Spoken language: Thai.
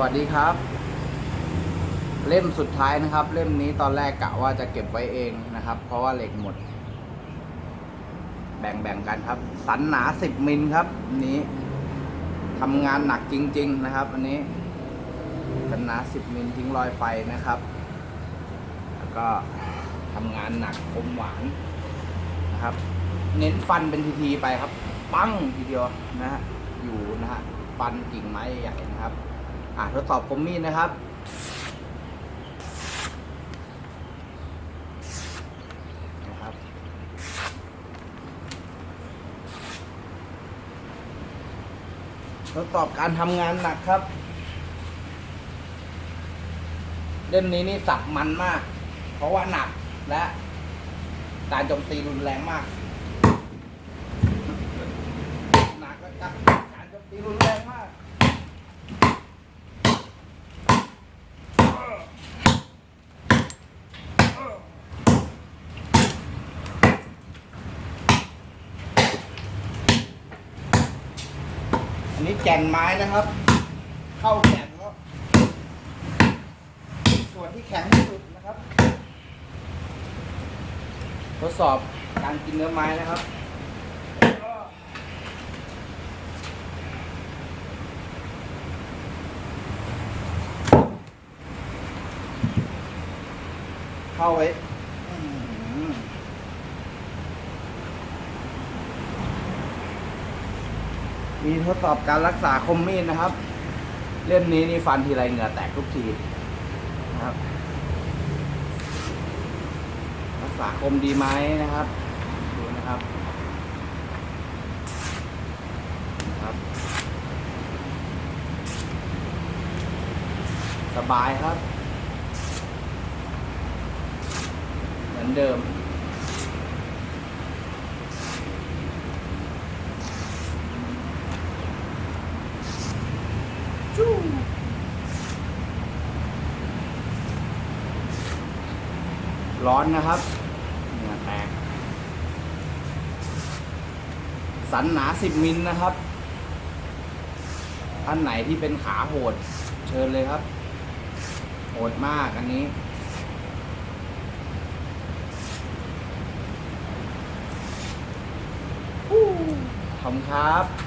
วัสดีครับ เล่มสุดท้ายนะครับ เล่มนี้ตอนแรกกะว่าจะเก็บไว้เองนะครับ เพราะว่าเหล็กหมด แบ่งๆกันครับ สันหนา10มิลครับ นี้ทำงานหนักจริง ๆ นะครับ อันนี้ สันหนา10มิลทิ้งรอยไฟนะครับ แล้วก็ทำงานหนักคมหวานนะครับ เน้นฟันเป็นทีๆไปครับ ปั้งทีเดียวนะฮะอยู่นะฮะฟันกิ่งไม้ใหญ่นะครับ อ่าทดสอบคมมีดนะครับ นะครับ ทดสอบการทำงานหนักครับ เล่มนี้นี่สับมันมาก เพราะว่าหนักและการโจมตีรุนแรงมาก หนักและการโจมตีรุนแรงมาก อันนี้แก่นไม้นะครับ เข้าแก่นแล้วส่วนที่แข็งที่สุดนะครับ ทดสอบการกินเนื้อไม้นะครับเข้าไว้อื้อหือ มีทดสอบการรักษาคมมีดนะครับ เล่มนี้นี่ฟันทีไรเหงื่อแตกทุกทีนะครับ รักษาคมดีไหมนะครับดูนะครับครับ สบายครับ เหมือนเดิม ร้อนนะครับเหงื่อแตก สันหนา 10 มิลนะครับ ท่านไหนที่เป็นขาโหด เชิญเลยครับ โหดมากอันนี้ ขอบคุณครับ